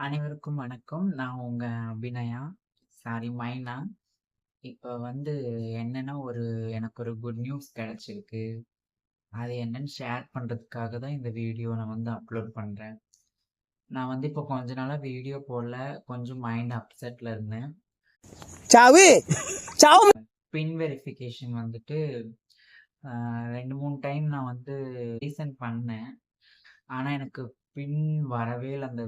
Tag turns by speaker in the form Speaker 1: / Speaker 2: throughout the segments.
Speaker 1: அனைவருக்கும் வணக்கம். நான் உங்க அபிநயா. சாரி மைனா. இப்ப வந்து என்னன்னா, ஒரு எனக்கு ஒரு குட் நியூஸ் கிடைச்சிருக்கு. அது என்னன்னு ஷேர் பண்றதுக்காக தான் இந்த வீடியோ நான் வந்து அப்லோட் பண்றேன். நான் வந்து இப்போ கொஞ்ச நாளா வீடியோ போடல. கொஞ்சம் மைண்ட் அப்செட்ல இருந்தேன். பின் வெரிஃபிகேஷன் வந்துட்டு 2, 3 டைம் நான் வந்து ரீசெண்ட் பண்ணேன். ஆனால் எனக்கு பின் வரவே இல்லை அந்த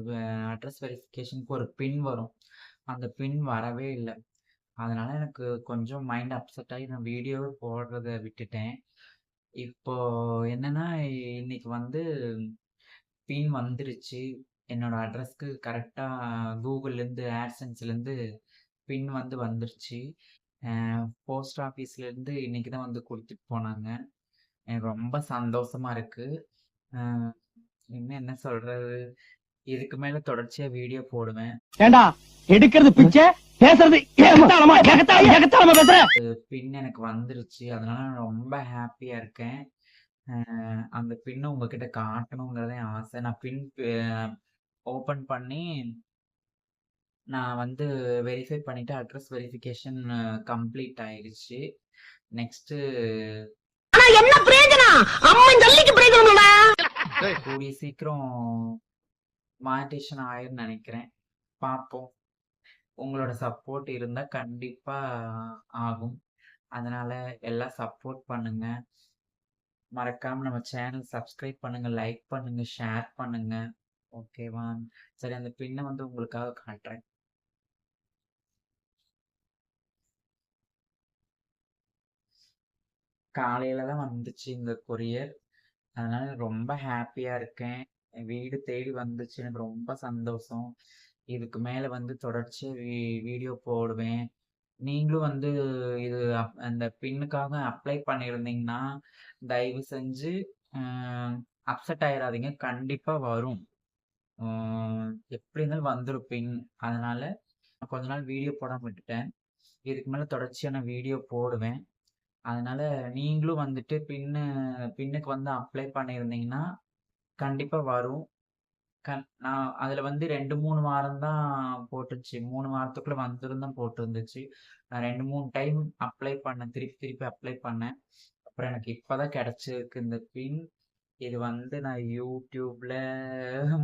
Speaker 1: அட்ரஸ் வெரிஃபிகேஷனுக்கு ஒரு பின் வரும். அந்த பின் வரவே இல்லை அதனால் எனக்கு கொஞ்சம் மைண்ட் அப்செட் ஆகி நான் வீடியோவே போடுறத விட்டுட்டேன். இப்போ என்னன்னா, இன்னைக்கு வந்து பின் வந்துருச்சு. என்னோட அட்ரஸ்க்கு கரெக்டாக கூகுள்லேருந்து, AdSenseலேருந்து பின் வந்து வந்துருச்சு. போஸ்ட் ஆஃபீஸ்லேருந்து இன்னைக்கு தான் வந்து கொடுத்துட்டு போனாங்க. எனக்கு ரொம்ப சந்தோஷமாக இருக்குது இன்னும் என்ன சொல்றது? இதுக்கு மேல தொடர்ச்சியா வீடியோ போடுவேன்.
Speaker 2: ஏண்டா எடுக்கிறது பிச்சை பேசுறது
Speaker 1: பின் எனக்கு வந்துருச்சு. அதனால நான் ரொம்ப ஹேப்பியா இருக்கேன். அந்த பின்ன உங்ககிட்ட காட்டணுங்கிறது ஆசை. நான் பின் அ ஓப்பன் பண்ணி நான் வந்து வெரிஃபை பண்ணிட்டு அட்ரஸ் வெரிஃபிகேஷன் கம்ப்ளீட் ஆயிருச்சு. நெக்ஸ்ட்டு
Speaker 2: ஆனா என்ன பிரயோஜனம் அம்மன் ஜல்லிக்கு பிரயோஜனம்டா
Speaker 1: கூடிய சீக்கிரம் மானிட்டேஷன் ஆயிரும் நினைக்கிறேன் பார்ப்போம். உங்களோட சப்போர்ட் இருந்தால் கண்டிப்பாக ஆகும். அதனால் எல்லாம் சப்போர்ட் பண்ணுங்க. மறக்காமல் நம்ம சேனல் சப்ஸ்கிரைப் பண்ணுங்கள் லைக் பண்ணுங்கள் ஷேர் பண்ணுங்கள் ஓகேவா? சரி அந்த பின்னை வந்து உங்களுக்காக காட்டுறேன். காலையில தான் வந்துச்சு இந்த கொரியர். அதனால ரொம்ப ஹாப்பியாக இருக்கேன். வீடு தேடி வந்துச்சு. எனக்கு ரொம்ப சந்தோஷம். இதுக்கு மேல வந்து தொடர்ச்சியா வீ வீடியோ போடுவேன். நீங்களும் வந்து இது அப் அந்த பின்னுக்காக அப்ளை பண்ணியிருந்தீங்கன்னா, தயவு செஞ்சு அப்செட் ஆயிடாதீங்க கண்டிப்பா வரும். எப்படி இருந்தாலும் வந்திருப்பீங்க பின். அதனால கொஞ்ச நாள் வீடியோ போடாம விட்டுட்டேன். இதுக்கு மேல தொடர்ச்சியான வீடியோ போடுவேன். அதனால நீங்களும் வந்துட்டு பின்னு பின்னுக்கு வந்து அப்ளை பண்ணியிருந்தீங்கன்னா, கண்டிப்பாக வரும். கன் நான் அதில் வந்து 2, 3 வாரம் தான் போட்டுச்சு. மூணு வாரத்துக்குள்ளே வந்துரும் தான் போட்டுருந்துச்சு நான் 2, 3 டைம் அப்ளை பண்ணேன். திருப்பி திருப்பி அப்ளை பண்ணேன். அப்புறம் எனக்கு இப்போ தான் கிடச்சிருக்கு இந்த பின். இது வந்து நான் யூடியூப்பில்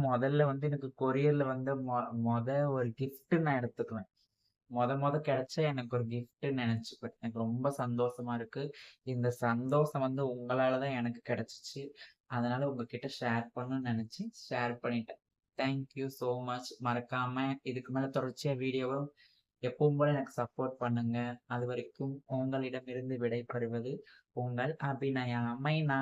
Speaker 1: முதல்ல வந்து எனக்கு கொரியரில் வந்து மொ மொத ஒரு கிஃப்ட்டு நான் எடுத்துக்குவேன். மொத மொத கிடைச்ச எனக்கு ஒரு கிஃப்ட்னு நெனச்சுப்பேன். எனக்கு ரொம்ப சந்தோஷமா இருக்கு. இந்த சந்தோஷம் வந்து உங்களால தான் எனக்கு கிடைச்சிச்சு அதனால உங்ககிட்ட ஷேர் பண்ணணும்னு நினச்சி ஷேர் பண்ணிட்டேன். Thank you so much. மறக்காம இதுக்கு மேலே தொடர்ச்சியாக வீடியோவை எப்பவும் போல எனக்கு சப்போர்ட் பண்ணுங்க. அதுவரைக்கும் உங்களிடமிருந்து விடைபெறுவது உங்கள் அபிநயா மைனா.